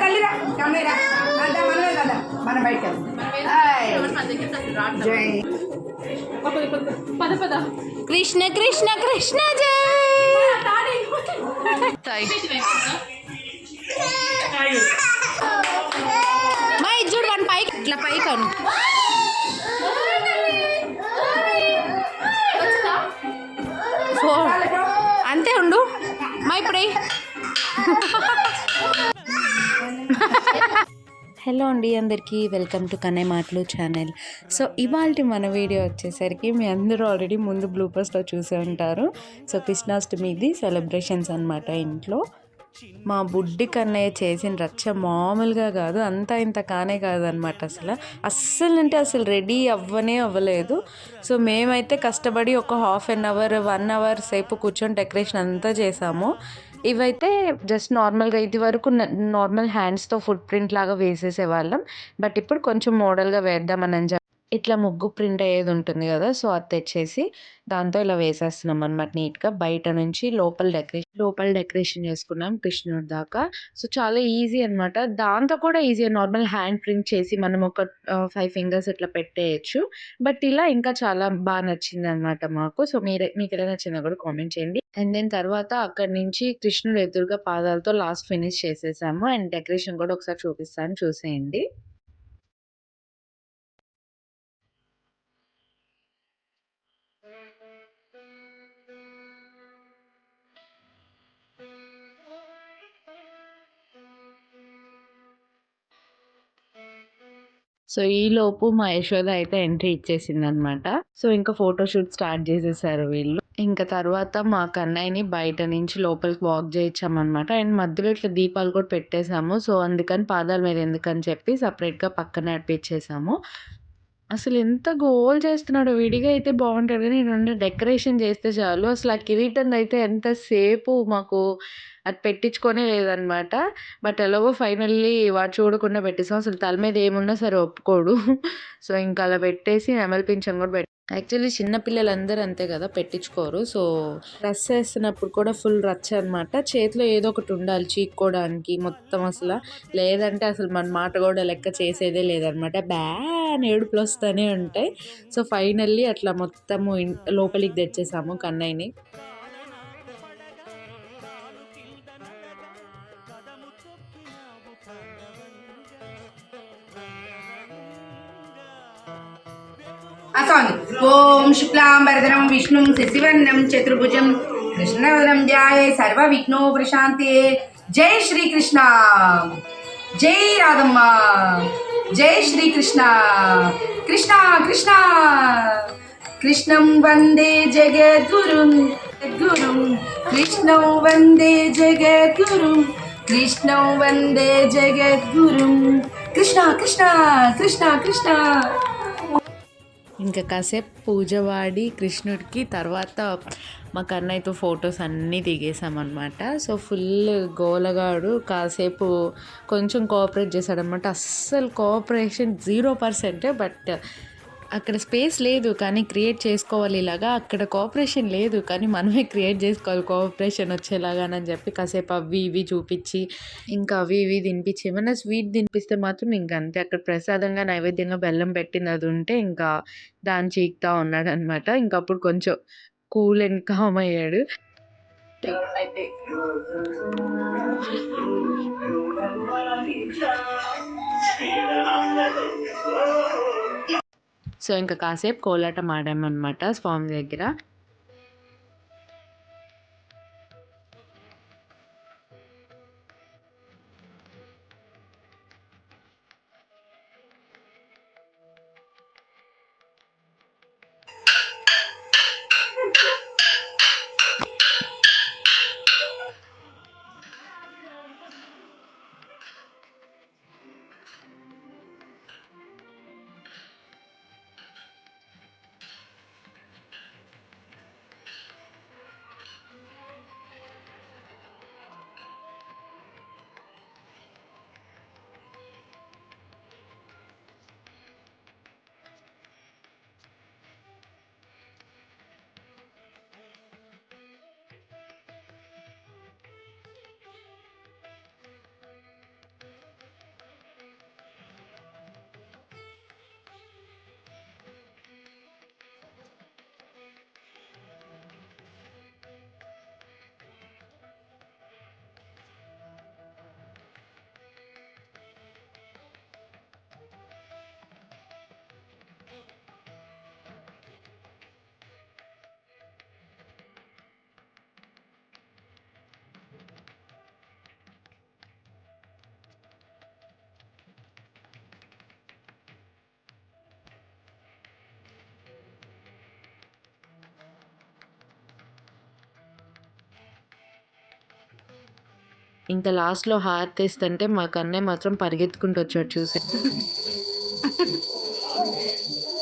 తల్లిరా కన్నయ్యరా అదా మనమే కదా. మన బయట హాయ్. జై. పద పద. కృష్ణ కృష్ణ కృష్ణ జై. మా ఇది చూడు వన్ పైకి ఇట్లా పైకి అను. అంతే ఉండు. మా ఇప్పుడే హలో అండి అందరికీ వెల్కమ్ టు కనే మాటలు ఛానల్. సో ఇవాళ మన వీడియో వచ్చేసరికి మీ అందరూ ఆల్రెడీ ముందు బ్లూపర్స్లో చూసే ఉంటారు. సో కృష్ణాష్టమిది సెలబ్రేషన్స్ అనమాట ఇంట్లో. మా బుడ్డి కన్నయ్య చేసిన రచ్చ మామూలుగా కాదు అంతా ఇంత కానే కాదనమాట అసలు. అస్సలు అంటే అసలు రెడీ అవ్వనే అవ్వలేదు. సో మేమైతే కష్టపడి ఒక half an hour one hour సేపు కూర్చొని డెకరేషన్ అంతా చేసాము. ఇవైతే జస్ట్ నార్మల్గా ఇది వరకు నార్మల్ హ్యాండ్స్తో ఫుట్ ప్రింట్ లాగా వేసేసేవాళ్ళం. బట్ ఇప్పుడు కొంచెం మోడల్గా వేద్దామని అని చెప్పి ఇట్లా ముగ్గు ప్రింట్ అయ్యేది ఉంటుంది కదా సో అది తెచ్చేసి దాంతో ఇలా వేసేస్తున్నాం అనమాట నీట్గా. బయట నుంచి లోపల డెకరేషన్ లోపల డెకరేషన్ చేసుకున్నాం కృష్ణుడి దాకా. సో చాలా ఈజీ అనమాట దాంతో కూడా ఈజీ నార్మల్ హ్యాండ్ ప్రింట్ చేసి మనం ఒక ఫైవ్ ఫింగర్స్ ఇట్లా పెట్టేయచ్చు. బట్ ఇలా ఇంకా చాలా బాగా నచ్చింది అనమాట మాకు. సో మీరే మీకు ఎలా నచ్చిందో కూడా కామెంట్ చేయండి. అండ్ దెన్ తర్వాత అక్కడి నుంచి కృష్ణుడు ఎదురుగా పాదాలతో లాస్ట్ ఫినిష్ చేసేసాము. అండ్ డెకరేషన్ కూడా ఒకసారి చూపిస్తాను చూసేయండి. సో ఈలోపు మా యశోద అయితే ఎంట్రీ ఇచ్చేసింది అనమాట సో ఇంకా ఫోటోషూట్ స్టార్ట్ చేసేసారు వీళ్ళు. ఇంకా తర్వాత మా కన్నయ్యని బయట నుంచి లోపలికి వాక్ చేయించామన్నమాట అండ్ మధ్యలో ఇట్లా దీపాలు కూడా పెట్టేశాము. సో అందుకని పాదాల మీద ఎందుకని చెప్పి సపరేట్గా పక్కన నడిపించేసాము అసలు ఎంత గోల్ చేస్తున్నాడో విడిగా అయితే బాగుంటుంది కానీ నేను డెకరేషన్ చేస్తే చాలు. అసలు ఆ కిరీటం అయితే ఎంతసేపు మాకు అది పెట్టించుకోనే లేదనమాట. బట్ ఎలాగో ఫైనల్లీ వాడు చూడకుండా పెట్టేసాం. అసలు తల మీద ఏమున్నా సరే ఒప్పుకోడు. సో ఇంకా అలా పెట్టేసి నెమలి పింఛన్ కూడా పెట్టి యాక్చువల్లీ చిన్న పిల్లలందరూ అంతే కదా పెట్టించుకోరు. సో రస్ వేస్తున్నప్పుడు కూడా ఫుల్ రచ్చ అనమాట. చేతిలో ఏదో ఒకటి ఉండాలి చీక్కోవడానికి మొత్తం అసలు. లేదంటే అసలు మన మాట కూడా లెక్క చేసేదే లేదనమాట. బ్యాన్ ఏడుపులు వస్తూనే ఉంటాయి. సో ఫైనల్లీ అట్లా మొత్తము లోపలికి తెచ్చేసాము కన్నయ్యని. ఆ సాంగ్ ఓం శుక్లాంబరధరం విష్ణుం శశివర్ణం చతుర్భుజం కృష్ణవరం ధ్యాయే సర్వ విఘ్నో ప్రశాంతి. జై శ్రీకృష్ణ. జై రాధమ్మ. జై శ్రీకృష్ణ. కృష్ణ కృష్ణ. కృష్ణం వందే జగద్గురుం గురుం కృష్ణం వందే జగద్గురుం కృష్ణం వందే జగద్గురుం. కృష్ణ కృష్ణ కృష్ణ కృష్ణ. ఇంకా కాసేపు పూజ వాడి కృష్ణుడికి తర్వాత మా కన్నయ్యతో ఫొటోస్ అన్నీ దిగేసామన్నమాట. సో ఫుల్ గోలగాడు కాసేపు కొంచెం కోఆపరేట్ చేశాడనమాట అస్సలు కోఆపరేషన్ జీరో పర్సెంటే బట్ అక్కడ స్పేస్ లేదు కానీ క్రియేట్ చేసుకోవాలి ఇలాగా. అక్కడ కోఆపరేషన్ లేదు కానీ మనమే క్రియేట్ చేసుకోవాలి కోఆపరేషన్ వచ్చేలాగా అని చెప్పి కాసేపు అవి ఇవి చూపించి ఇంకా అవి ఇవి తినిపించి ఏమైనా స్వీట్ తినిపిస్తే మాత్రం ఇంకా అంతే. అక్కడ ప్రసాదంగా నైవేద్యంగా బెల్లం పెట్టింది అది ఉంటే ఇంకా దాన్ని చీకుతా ఉన్నాడు అనమాట ఇంకా అప్పుడు కొంచెం కూల్ అండ్ కామ్ అయ్యాడు. సో ఇంకా కాసేపు కోలాటం ఆడామన్నమాట స్వామి దగ్గర. ఇంత లాస్ట్లో హార్ తెస్తుంటే మా కన్నయ్య మాత్రం పరిగెత్తుకుంటూ వచ్చాడు చూసి.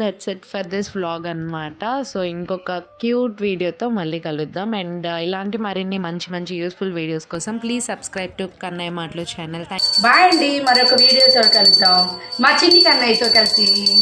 That's it for this vlog అనమాట సో ఇంకొక క్యూట్ వీడియోతో మళ్ళీ కలుద్దాం. అండ్ uh, ఇలాంటి మరిన్ని మంచి మంచి యూస్ఫుల్ వీడియోస్ కోసం please subscribe to Kannayya Matalu channel bye అండి. మరొక వీడియోతో కలుద్దాం. మా చిన్ని కన్నయ్యతో కలిసి.